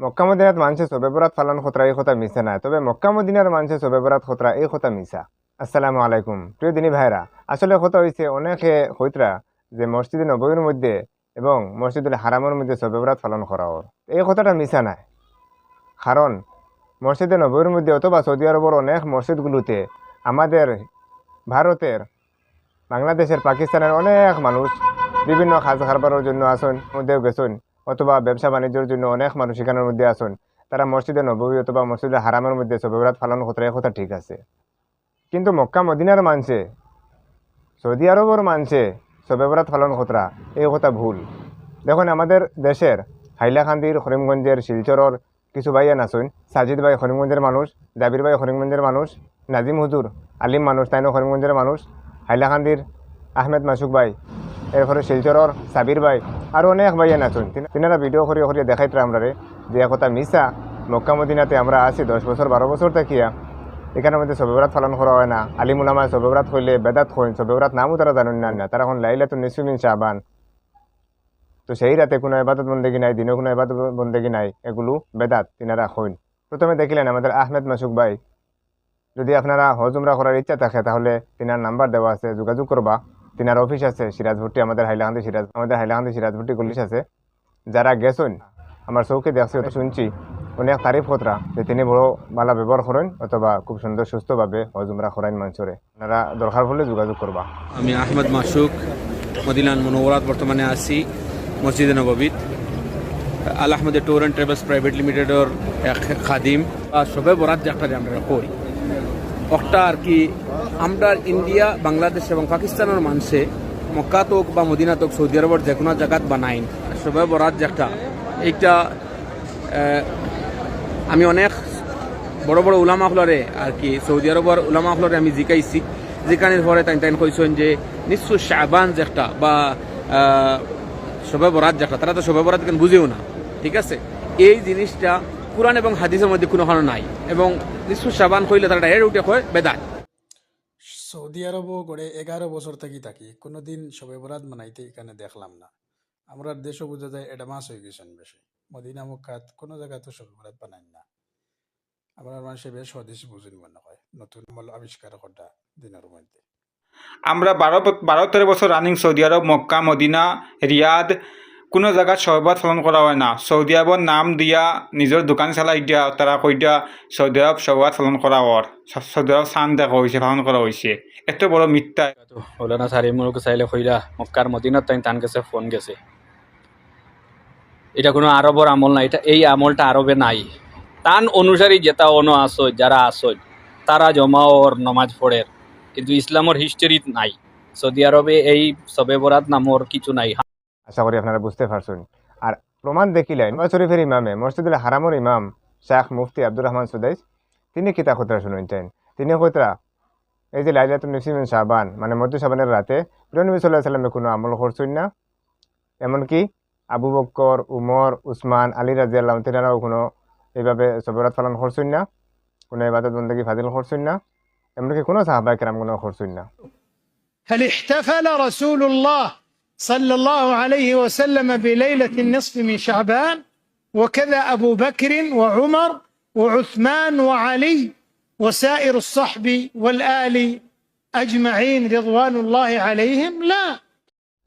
মক্কা মদিনাত মানুষে সবে বরাত পালন খতরা এই কথা মিশে না তবে মক্কা মদিনার মানুষে সবে বরাত খতরা এই কথা মিশা আসসালামু আলাইকুম। প্রিয় দিনী ভাইরা আসলে কথা হয়েছে অনেকে হইতরা যে মসজিদে নবীর মধ্যে এবং মসজিদুল হারামের মধ্যে সবে বরাত পালন করা ওর এই কথাটা মিশা নাই। কারণ মসজিদে নবীর মধ্যে অথবা সৌদি আরবের অনেক মসজিদগুলোতে আমাদের ভারতের, বাংলাদেশের, পাকিস্তানের অনেক মানুষ বিভিন্ন খাজ খারবারের জন্য আসুন, মধ্যেও গেছেন। অথবা ব্যবসা বাণিজ্যের জন্য অনেক মানুষ এখানের মধ্যে আসুন তারা মসজিদে নবী অথবা মসজিদে হারামের মধ্যে সবেবরাত পালন এই কথা ঠিক আছে। কিন্তু মক্কা, মদিনার মানছে, সৌদি আরবের মানছে সবেবরাত পালন কতরা এই কথা ভুল। দেখুন, আমাদের দেশের হাইলাকান্দির, করিমগঞ্জের, শিলচরের কিছু ভাইয়ান আসুন সাজিদ ভাই করিমগঞ্জের মানুষ, জাবির ভাই করিমগঞ্জের মানুষ, নাজিম হুজুর আলিম মানুষ তাইনো করিমগঞ্জের মানুষ, হাইলাকান্দির আহমেদ মাসুক ভাই। এরপরে শিলচরের সাবির ভাই আরও অনেক ভাইয়ান আছেন। তিন- তিনারা ভিডিও করিয়ে করিয়ে দেখাইতে আমরা যে কথা মিসা মক্কা মদিনাতে আমরা আছি, দশ বছর, বারো বছর থাকিয়া এখানের মধ্যে সবেবরাত পালন করা হয় না। আলিমুলামায় সবেবরাত হইলে বেদাত হইন সবেবরাত নামও তারা জানেন না। তারা এখন লাইলে তো নিসুমিন শাহবান তো সেই রাতে কোনো এবাদত বন্দেগী নাই দিনে কোনো এবাদত বন্দেগী নাই, এগুলো বেদাত, তিনারা হইন। প্রথমে দেখিলেন আমাদের আহমেদ মাসুক ভাই। যদি আপনারা হজুমরা করার ইচ্ছা থাকে, তাহলে তিনার নাম্বার দেওয়া আছে, যোগাযোগ করবা। তিনার অফিস আছে সিরাজভুট্টি আমাদের হাইলাকান্দি সিরাজ আমাদের হাইলাকান্দি সিরাজভুট্টি গলিশ আছে। যারা গেছেন আমার চৌকে দেখছি তো শুনছি। অনেক তারিফ কতরা যে তিনি বড় ভালো ব্যবহার করেন অথবা খুব সুন্দর সুস্থভাবে হজুমরা করাইন মানুষরে। আপনারা দরকার হলে যোগাযোগ করবা। আমি আহমদ মাসুক মদিনান মনোবরাত বর্তমানে আছি মসজিদে নববীত। আল আহমদের ট্যুর অ্যান্ড ট্রাভেলস প্রাইভেট লিমিটেডের এক খাদিম। আর সবে বরাত যে একটা আমরা করি। একটা আর কি, আমরা ইন্ডিয়া, বাংলাদেশ এবং পাকিস্তানের মানুষে মক্কা তোক বা মদিনা তোক সৌদি আরবের যে কোনো জায়গাত বানাইন সবে বরাত একটা, এইটা আমি অনেক বড় বড় উলামা হলরে আর কি, সৌদি আরবের উলামা হলরে আমি জিকাইছি, জিকানির পরে তাই তাই কইছেন যে নিশ্চু শাহবান একটা বা শবে বরাত যে একটা, তারা তো শবে বরাত কেন বুঝেও না। ঠিক আছে? এই জিনিসটা কোরআন এবং হাদিসের মধ্যে কোনো হানো নাই। এবং নিশ্চু শাহবান কইলে তারা ডাইরেক্ট উঠে কয় বেদাত। সৌদি আরবও গড়ে এগারো বছর থাকি থাকি। কোনোদিন সবে বরাত মানাইতে এখানে দেখলাম না। আমরা দেশও বোঝা যায় অ্যাডভান্স হয়ে গেছেন বেশি। মদিনা মক্কাত কোনো জায়গাতে সবে বরাত বানাই না। আমরা মানুষে বেশ স্বদেশ বুঝুন মনে হয়। নতুন আমল আবিষ্কার করা দিনের মধ্যে। আমরা বারো বারো তেরো বছর running Saudi Arab Mecca Medina Riyadh কোনো জায়গাত সহবাদ পালন করা হয় না। সৌদি আরবর নাম দিয়া নিজের দোকান চালাই দিয়া তারা কই দিয়া সৌদি আরব সহবাদ পালন করা হর সৌদি আরব চান দেখা হয়েছে পালন করা হয়েছে এত বড় মিথ্যা। মৌলানা সারিমুলকে চাইলে কইরা মক্কার মদিনার তাই তান কাছে ফোন গেছে। এটা কোনো আরবর আমল না এটা এই আমলটা আরবে নাই। তান অনুসারী যেটা অন আসো যারা আসো তারা জমা ওর নমাজ পড়ে কিন্তু ইসলামর হিস্টোরি নাই। সৌদি আরবে এই সবে বরাত নামর কিছু নাই। আশা করি আপনারা বুঝতে পারছেন আর প্রমাণ দেখিলেন নওয়াজ শরীফের ইমামে মসজিদুল হারামর ইমাম শাহ মুফতি আব্দুর রহমান সুদাইস তিনি কিতা খতরা শুনেছেন তিনি কতরা এই যে লাইলাতুল নিসিমিন শাহবান মানে মধ্য শাবানের রাতে প্রিয়নবী সাল্লাহ সাল্লামে কোনো আমল করছেন না এমনকি আবু বক্কর উমর উসমান আলী রাজি আল্লাহ তিনারাও কোনো এইভাবে সবরাত পালন করছেন না কোনো এবাদত বন্দী ফাজিল করছেন না এমনকি কোনো সাহাবাই কেরাম কোনো করছেন না هل احتفل رسول الله صلى الله عليه وسلم بليلة النصف من شعبان وكذا أبو بكر وعمر وعثمان وعلي وسائر الصحب والآل أجمعين رضوان الله عليهم. لا